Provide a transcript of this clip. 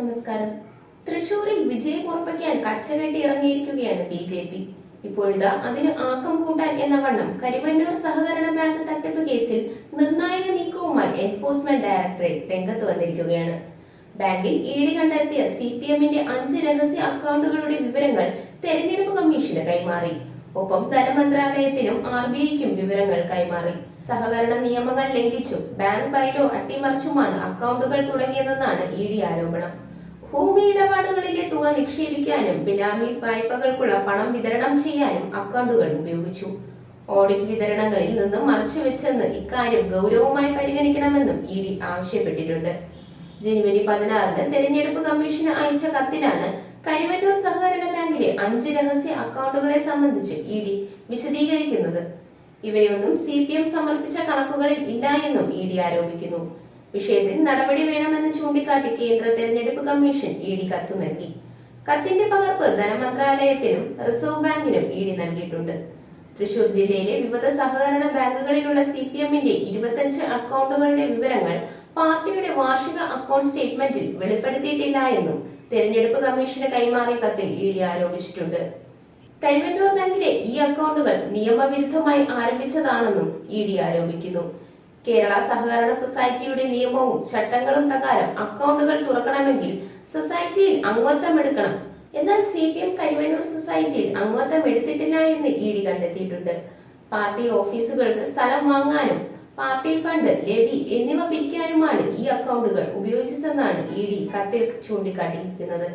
നമസ്കാരം. തൃശൂരിൽ വിജയം ഉറപ്പിക്കാൻ കച്ചകെട്ടി ഇറങ്ങിയിരിക്കുകയാണ് ബി ജെ പി. ഇപ്പോഴിതാ അതിന് ആക്കം കൂട്ടാൻ എന്ന വണ്ണം കരിമന്നൂർ സഹകരണ ബാങ്ക് തട്ടിപ്പ് കേസിൽ നിർണായക നീക്കവുമായി എൻഫോഴ്സ്മെന്റ് ഡയറക്ടറേറ്റ് രംഗത്ത് വന്നിരിക്കുകയാണ്. ബാങ്കിൽ ഇ ഡി കണ്ടെത്തിയ സി പി എമ്മിന്റെ അഞ്ച് രഹസ്യ അക്കൗണ്ടുകളുടെ വിവരങ്ങൾ തെരഞ്ഞെടുപ്പ് കമ്മീഷന് കൈമാറി. ഒപ്പം ധനമന്ത്രാലയത്തിനും ആർ ബി ഐക്കും വിവരങ്ങൾ കൈമാറി. സഹകരണ നിയമങ്ങൾ ലംഘിച്ചും ബാങ്ക് ബൈറ്റോ അട്ടിമറിച്ചുമാണ് അക്കൗണ്ടുകൾ തുടങ്ങിയതെന്നാണ് ഇ ഡി ആരോപണം. ഭൂമി ഇടപാടുകളിലെ തുക നിക്ഷേപിക്കാനും ബിനാമി വായ്പകൾക്കുള്ള പണം വിതരണം ചെയ്യാനും അക്കൗണ്ടുകൾ ഉപയോഗിച്ചു. ഓഡിറ്റ് വിതരണങ്ങളിൽ നിന്നും മറച്ചുവെച്ചെന്ന് ഇക്കാര്യം ഗൗരവമായി പരിഗണിക്കണമെന്നും ഇ ഡി ആവശ്യപ്പെട്ടിട്ടുണ്ട്. ജനുവരി പതിനാറിന് തെരഞ്ഞെടുപ്പ് കമ്മീഷന് അയച്ച കത്തിലാണ് കരുവറ്റൂർ സഹകരണ ബാങ്കിലെ അഞ്ച് രഹസ്യ അക്കൗണ്ടുകളെ സംബന്ധിച്ച് ഇ ഡി വിശദീകരിക്കുന്നത്. ഇവയൊന്നും സി പി എം സമർപ്പിച്ച കണക്കുകളിൽ ഇല്ല എന്നും ഇ ഡി ആരോപിക്കുന്നു. വിഷയത്തിൽ നടപടി വേണമെന്ന് ചൂണ്ടിക്കാട്ടി കേന്ദ്ര തെരഞ്ഞെടുപ്പ് കമ്മീഷൻ ഇ ഡി കത്ത് നൽകി. കത്തിന്റെ പകർപ്പ് ധനമന്ത്രാലയത്തിനും റിസർവ് ബാങ്കിനും ഇ ഡി നൽകിയിട്ടുണ്ട്. തൃശൂർ ജില്ലയിലെ വിവിധ സഹകരണ ബാങ്കുകളിലുള്ള സി പി എമ്മിന്റെ ഇരുപത്തഞ്ച് അക്കൗണ്ടുകളുടെ വിവരങ്ങൾ പാർട്ടിയുടെ വാർഷിക അക്കൗണ്ട് സ്റ്റേറ്റ്മെന്റിൽ വെളിപ്പെടുത്തിയിട്ടില്ല എന്നും തെരഞ്ഞെടുപ്പ് കമ്മീഷന് കൈമാറിയ കത്തിൽ ഇ ഡി ആരോപിച്ചിട്ടുണ്ട്. കൈവന്നൂർ ബാങ്കിലെ ഈ അക്കൗണ്ടുകൾ നിയമവിരുദ്ധമായി ആരംഭിച്ചതാണെന്നും ഇ ഡി ആരോപിക്കുന്നു. കേരള സഹകരണ സൊസൈറ്റിയുടെ നിയമവും ചട്ടങ്ങളും പ്രകാരം അക്കൗണ്ടുകൾ തുറക്കണമെങ്കിൽ സൊസൈറ്റിയിൽ അംഗത്വം എടുക്കണം. എന്നാൽ സി പി എം കൈവന്നൂർ സൊസൈറ്റിയിൽ അംഗത്വം എടുത്തിട്ടില്ല എന്ന് ഇ ഡി കണ്ടെത്തിയിട്ടുണ്ട്. പാർട്ടി ഓഫീസുകൾക്ക് സ്ഥലം വാങ്ങാനും പാർട്ടി ഫണ്ട് ലെവി എന്നിവ പിരിക്കാനുമാണ് ഈ അക്കൗണ്ടുകൾ ഉപയോഗിച്ചതെന്നാണ് ഇ ഡി കത്തിൽ ചൂണ്ടിക്കാട്ടിയിരിക്കുന്നത്.